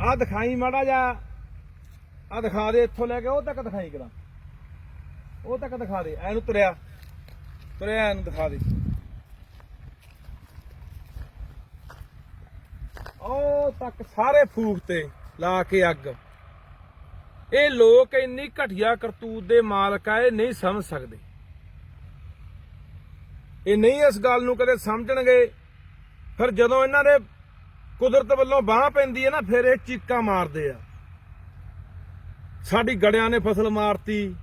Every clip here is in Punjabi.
ਆ ਦਿਖਾਈ ਮਾੜਾ ਜਾ ਆ ਦਿਖਾ ਦੇ, ਇੱਥੋਂ ਲੈ ਕੇ ਉਹ ਤੱਕ ਦਿਖਾਈ ਕਰਾਂ। ਉਹ ਤੱਕ ਦਿਖਾ ਦੇ ਐਨੂੰ ਤੁਰਿਆ। ਤੁਰਿਆ ਐਨੂੰ ਦਿਖਾ ਦੇ। ਉਹ ਤੱਕ ਸਾਰੇ ਫੂਕ ਤੇ ਲਾ ਕੇ ਅੱਗ। ਇਹ ਲੋਕ ਇੰਨੀ ਘਟੀਆ ਕਰਤੂਤ ਦੇ ਮਾਲਕ ਆ, ਇਹ ਨਹੀਂ ਸਮਝ ਸਕਦੇ। ਇਹ ਨਹੀਂ ਇਸ ਗੱਲ ਨੂੰ ਕਦੇ ਸਮਝਣਗੇ। ਫਿਰ ਜਦੋਂ ਇਹਨਾਂ ਦੇ ਕੁਦਰਤ ਵੱਲੋਂ ਬਾਹ ਪੈਂਦੀ ਹੈ ਨਾ, ਫਿਰ ਇਹ ਚੀਕਾਂ ਮਾਰਦੇ ਆ। ਸਾਡੀ ਗੜਿਆਂ ਨੇ ਫਸਲ ਮਾਰਤੀ,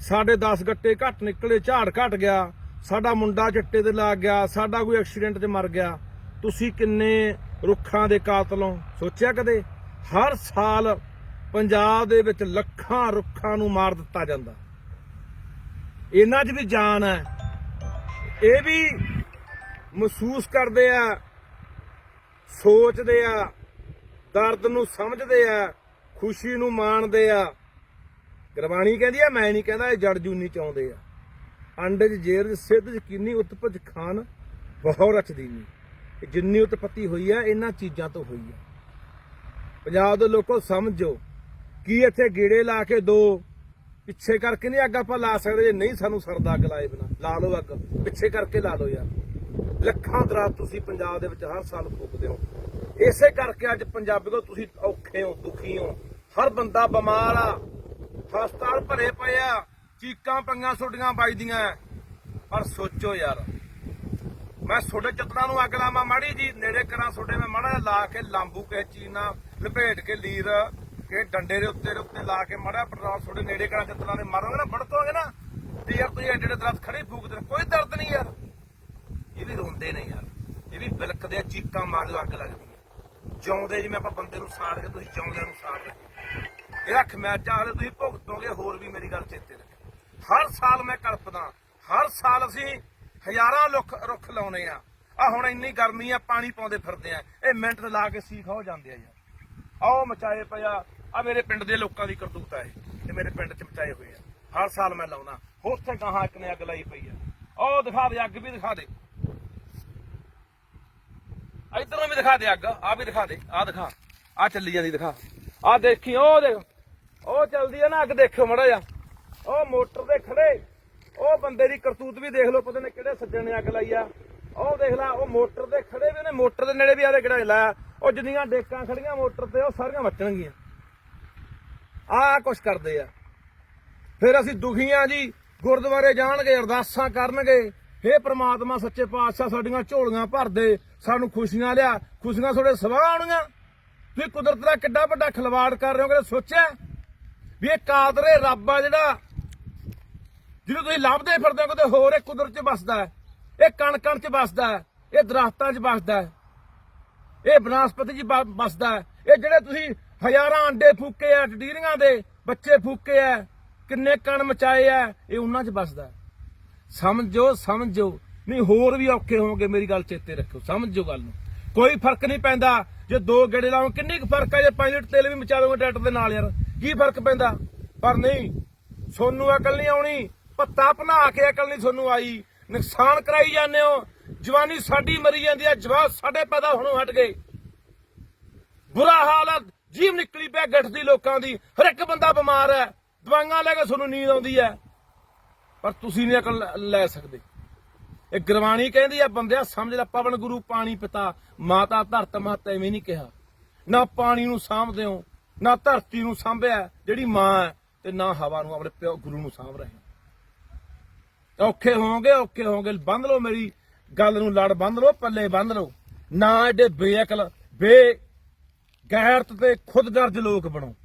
ਸਾਡੇ 10 ਗੱਟੇ ਘੱਟ ਨਿਕਲੇ, ਝਾੜ ਘਟ ਗਿਆ, ਸਾਡਾ ਮੁੰਡਾ ਚੱਟੇ ਤੇ ਲੱਗ ਗਿਆ, ਸਾਡਾ ਕੋਈ ਐਕਸੀਡੈਂਟ 'ਚ ਮਰ ਗਿਆ। ਤੁਸੀਂ ਕਿੰਨੇ ਰੁੱਖਾਂ ਦੇ ਕਾਤਲੋਂ ਸੋਚਿਆ ਕਦੇ? ਹਰ ਸਾਲ ਪੰਜਾਬ ਦੇ ਵਿੱਚ ਲੱਖਾਂ ਰੁੱਖਾਂ ਨੂੰ ਮਾਰ ਦਿੱਤਾ ਜਾਂਦਾ। ਇਹਨਾਂ 'ਚ ਵੀ ਜਾਨ ਹੈ। ਇਹ ਵੀ ਮਹਿਸੂਸ ਕਰਦੇ ਆ ਸੋਚਦੇ ਆ, ਦਰਦ ਨੂੰ ਸਮਝਦੇ ਆ, ਖੁਸ਼ੀ ਨੂੰ ਮਾਣਦੇ ਆ। ਗੁਰਬਾਣੀ ਕਹਿੰਦੀ ਆ, ਮੈਂ ਨਹੀਂ ਕਹਿੰਦਾ ਇਹ ਜੜ ਜੂਨੀ ਚਾਉਂਦੇ ਆ। ਅੰਡੇ 'ਚ ਜੇਰ ਸਿੱਧ ਯਕੀਨੀ ਉਤਪਜ ਖਾਨ ਬਹੁ ਰਚਦੀ ਇਹ ਜਿੰਨੀ ਉਤਪਤੀ ਹੋਈ ਆ, ਇਹਨਾਂ ਚੀਜ਼ਾਂ ਤੋਂ ਹੋਈ ਆ। ਪੰਜਾਬ ਦੇ ਲੋਕੋ ਸਮਝੋ, ਕੀ ਇੱਥੇ ਗੇੜੇ ਲਾ ਕੇ ਦੋ, ਪਿੱਛੇ ਕਰਕੇ ਨਹੀਂ ਅੱਗ ਆਪਾਂ ਲਾ ਸਕਦੇ, ਜੇ ਨਹੀਂ ਸਾਨੂੰ ਸਰਦਾ ਅੱਗ ਲਾਏ ਬਿਨਾ। ਲਾ ਲਓ ਅੱਗ, ਪਿੱਛੇ ਕਰਕੇ ਲਾ ਲਓ ਯਾਰ। ਲੱਖਾਂ ਦਰਾਤ ਤੁਸੀਂ ਪੰਜਾਬ ਦੇ ਵਿੱਚ ਹਰ ਸਾਲ ਫੂਕਦੇ ਹੋ। ਇਸੇ ਕਰਕੇ ਅੱਜ ਪੰਜਾਬੀ ਕੋ ਤੁਸੀਂ ਔਖੇ ਹੋ, ਦੁਖੀ ਹੋ। ਹਰ ਬੰਦਾ ਬਿਮਾਰ ਆ। ਹਸਪਤਾਲ ਭਰੇ ਪਏ ਆ। ਚੀਕਾਂ ਪੰਗਾਂ ਛੋਡੀਆਂ ਵੱਜਦੀਆਂ। ਪਰ ਸੋਚੋ ਯਾਰ, ਮੈਂ ਤੁਹਾਡੇ ਚਤਰਾਂ ਨੂੰ ਅੱਗ ਲਾਵਾਂ ਮਾੜੀ ਜੀ, ਨੇੜੇ ਕਰਾਂ ਤੁਹਾਡੇ ਮੈਂ ਮਾੜਾ ਲਾ ਕੇ ਲਾਂਬੂ ਕੇ ਚੀਨਾ, ਲਪੇਟ ਕੇ ਲੀਰ ਕੇ ਡੰਡੇ ਦੇ ਉੱਤੇ ਦੇ ਉੱਤੇ ਲਾ ਕੇ ਮਾੜਾ ਪੈਟਰੋਲ ਤੁਹਾਡੇ ਨੇੜੇ ਕਰਾਂ ਚਤਰਾਂ ਦੇ ਮਾਰੋਗੇ ਨਾ ਫੜਕੋਗੇ ਨਾ। ਤੇ ਯਾਰ ਤੁਸੀਂ ਐਡੇ ਐਡੇ ਦਰਦ ਖੜੇ ਫੂਕਦੇ ਨੇ ਕੋਈ ਦਰਦ ਨਹੀਂ ਯਾਰ। ਵੀ ਰੋਂਦੇ ਨੇ ਯਾਰ। ਇਹ ਵੀ ਬਿਲਕਦੇ ਆ ਚੀਕਾਂ ਮਾਰ ਅੱਗ ਲੱਗਦੀ ਹੈ। ਜਿਉਂਦੇ ਜਿਵੇਂ ਆਪਾਂ ਬੰਦੇ ਨੂੰ ਸਾੜ ਕੇ ਤੁਸੀਂ ਜਿਉਂਦਿਆਂ ਨੂੰ ਸਾੜ ਰਹੇ ਇਹ ਰੱਖ ਮੈਂ ਤੁਸੀਂ ਭੁਗਤੋਗੇ, ਹੋਰ ਵੀ ਮੇਰੀ ਗੱਲ ਚੇਤੇ ਰੱਖ ਹਰ ਸਾਲ ਮੈਂ ਕਲਪਦਾ, ਹਰ ਸਾਲ ਅਸੀਂ ਹਜ਼ਾਰਾਂ ਰੁੱਖ ਰੁੱਖ ਲਾਉਨੇ ਆ। ਆ ਹੁਣ ਇੰਨੀ ਗਰਮੀ ਆ, ਪਾਣੀ ਪਾਉਂਦੇ ਫਿਰਦੇ ਆ। ਇਹ ਮਿੰਟ ਲਾ ਕੇ ਸੀਖ ਹੋ ਜਾਂਦੇ ਆ ਯਾਰ। ਆਓ ਮਚਾਏ ਪਿਆ ਆ ਮੇਰੇ ਪਿੰਡ ਦੇ ਲੋਕਾਂ ਦੀ ਕਰਤੂਤ ਆ ਇਹ। ਤੇ ਮੇਰੇ ਪਿੰਡ ਚ ਮਚਾਏ ਹੋਏ ਆ। ਹਰ ਸਾਲ ਮੈਂ ਲਾਉਣਾ ਉੱਥੇ ਗਾਹਾਂ ਇੱਕ ਨੇ ਅੱਗ ਲਾਈ ਪਈ ਆ। ਉਹ ਦਿਖਾ ਦੇ, ਅੱਗ ਵੀ ਦਿਖਾ ਦੇ। ਇਧਰੋਂ ਵੀ ਦਿਖਾ ਦੇ ਅੱਗ ਆ ਵੀ ਦਿਖਾ ਦੇ ਆ ਦਿਖਾ ਆ ਚੱਲੀ ਜਾਂਦੀ ਦਿਖਾ ਆ ਦੇਖੀ, ਉਹ ਦੇਖ, ਉਹ ਚੱਲਦੀ ਆ ਨਾ ਅੱਗ, ਦੇਖਿਓ ਮੜਾ ਜਾ ਉਹ ਮੋਟਰ ਦੇ ਖੜੇ, ਉਹ ਬੰਦੇ ਦੀ ਕਰਤੂਤ ਵੀ ਦੇਖ ਲਓ, ਪਤਾ ਨਹੀਂ ਕਿਹੜੇ ਸੱਜਣ ਨੇ ਅੱਗ ਲਾਈ ਆ, ਉਹ ਦੇਖ ਲੈ, ਉਹ ਮੋਟਰ ਦੇ ਖੜੇ ਵੀ ਉਹਨੇ ਮੋਟਰ ਦੇ ਨੇੜੇ ਵੀ ਆਦੇ ਕਿਹੜਾ ਲਾਇਆ ਉਹ ਜਿੰਨੀਆਂ ਡੇਕਾਂ ਖੜੀਆਂ ਮੋਟਰ ਤੇ, ਉਹ ਸਾਰੀਆਂ ਵੱਚਣਗੀਆਂ ਆ ਕੁਛ ਕਰਦੇ ਆ, ਫਿਰ ਅਸੀਂ ਦੁਖੀਆਂ ਜੀ, ਗੁਰਦੁਆਰੇ ਜਾਣਗੇ, ਅਰਦਾਸਾਂ ਕਰਨਗੇ ਹੇ ਪ੍ਰਮਾਤਮਾ, ਸੱਚੇ ਪਾਤਸ਼ਾਹ ਸਾਡੀਆਂ ਝੋਲੀਆਂ ਭਰ ਦੇ, ਸਾਨੂੰ ਖੁਸ਼ੀਆਂ ਲਿਆ। ਖੁਸ਼ੀਆਂ ਤੁਹਾਡੇ ਸਵਾਹ ਆਉਣੀਆਂ ਤੁਸੀਂ ਕੁਦਰਤ ਦਾ ਕਿੱਡਾ ਵੱਡਾ ਖਿਲਵਾੜ ਕਰ ਰਹੇ ਹੋ ਕਦੇ ਸੋਚਿਆ? ਵੀ ਇਹ ਕਾਦਰੇ ਰੱਬ ਆ ਜਿਹੜਾ, ਜਿਹਨੂੰ ਤੁਸੀਂ ਲੱਭਦੇ ਫਿਰਦੇ ਹੋ, ਕਿਤੇ ਹੋਰ ਇਹ ਕੁਦਰਤ 'ਚ ਵਸਦਾ ਹੈ, ਇਹ ਕਣ ਕਣ 'ਚ ਵਸਦਾ ਹੈ, ਇਹ ਦਰਖਤਾਂ 'ਚ ਵਸਦਾ ਹੈ, ਇਹ ਬਨਸਪਤੀ 'ਚ ਵਸਦਾ ਹੈ। ਇਹ ਜਿਹੜੇ ਤੁਸੀਂ ਹਜ਼ਾਰਾਂ ਅੰਡੇ ਫੂਕੇ ਆ ਡੀਰੀਆਂ ਦੇ ਬੱਚੇ ਫੂਕੇ ਆ ਕਿੰਨੇ ਕਣ ਮਚਾਏ ਆ ਇਹ ਉਹਨਾਂ 'ਚ ਵਸਦਾ ਹੈ। ਸਮਝੋ ਸਮਝੋ। ਨਹੀਂ, ਹੋਰ ਵੀ ਔਖੇ ਹੋਵੋਗੇ ਮੇਰੀ ਗੱਲ ਚੇਤੇ ਰੱਖੋ ਸਮਝੋ ਗੱਲ ਨੂੰ। ਕੋਈ ਫ਼ਰਕ ਨਹੀਂ ਪੈਂਦਾ ਜੇ ਦੋ ਗੇੜੇ ਲਾਓ, ਕਿੰਨੀ ਕੁ ਫ਼ਰਕ ਹੈ ਜੇ 5 ਲੀਟਰ ਤੇਲ ਵੀ ਮਚਾ ਦੋਗੇ ਟਰੈਕਟਰ ਦੇ ਨਾਲ ਯਾਰ, ਕੀ ਫ਼ਰਕ ਪੈਂਦਾ? ਪਰ ਨਹੀਂ, ਸੋਨੂੰ ਅਕਲ ਨਹੀਂ ਆਉਣੀ। ਪੱਤਾ ਭਨਾ ਕੇ ਅਕਲ ਨਹੀਂ ਸੋਨੂੰ ਆਈ। ਨੁਕਸਾਨ ਕਰਾਈ ਜਾਂਦੇ ਹੋ। ਜਵਾਨੀ ਸਾਡੀ ਮਰੀ ਜਾਂਦੀ ਹੈ ਜਵਾਨ ਸਾਡੇ ਪੈਦਾ ਹੋਣੋਂ ਹਟ ਗਏ। ਬੁਰਾ ਹਾਲ ਆ ਜੀਵ ਨਿਕਲੀ ਪਿਆ ਗੱਠਦੀ ਲੋਕਾਂ ਦੀ। ਹਰ ਇੱਕ ਬੰਦਾ ਬਿਮਾਰ ਹੈ ਦਵਾਈਆਂ ਲੈ ਕੇ ਤੁਹਾਨੂੰ ਨੀਂਦ ਆਉਂਦੀ ਹੈ ਪਰ ਤੁਸੀਂ ਨਹੀਂ ਅਕਲ ਲੈ- ਸਕਦੇ। ਇਹ ਗੁਰਬਾਣੀ ਕਹਿੰਦੀ ਆ, ਬੰਦਿਆ ਸਮਝ ਲੈ, ਪਵਨ ਗੁਰੂ ਪਾਣੀ ਪਿਤਾ, ਮਾਤਾ ਧਰਤ ਮਾਤਾ ਐਵੇਂ ਨਹੀਂ ਕਿਹਾ। ਨਾ ਪਾਣੀ ਨੂੰ ਸਾਂਭਦੇ ਹੋ, ਨਾ ਧਰਤੀ ਨੂੰ ਸਾਂਭਿਆ, ਜਿਹੜੀ ਮਾਂ ਹੈ, ਤੇ ਨਾ ਹਵਾ ਨੂੰ ਆਪਣੇ ਪਿਓ ਗੁਰੂ ਨੂੰ ਸਾਂਭ ਰਹੇ ਔਖੇ ਹੋਵੋਗੇ ਔਖੇ ਹੋਵੋਗੇ, ਬੰਦ ਲਓ ਮੇਰੀ ਗੱਲ ਨੂੰ, ਲੜ ਬੰਦ ਲਓ, ਪੱਲੇ ਬੰਦ ਲਓ। ਨਾ ਐਡੇ ਬੇਅਕਲ ਬੇ ਗੈਰਤ ਤੇ ਖੁਦਗਰਜ ਲੋਕ ਬਣੋ।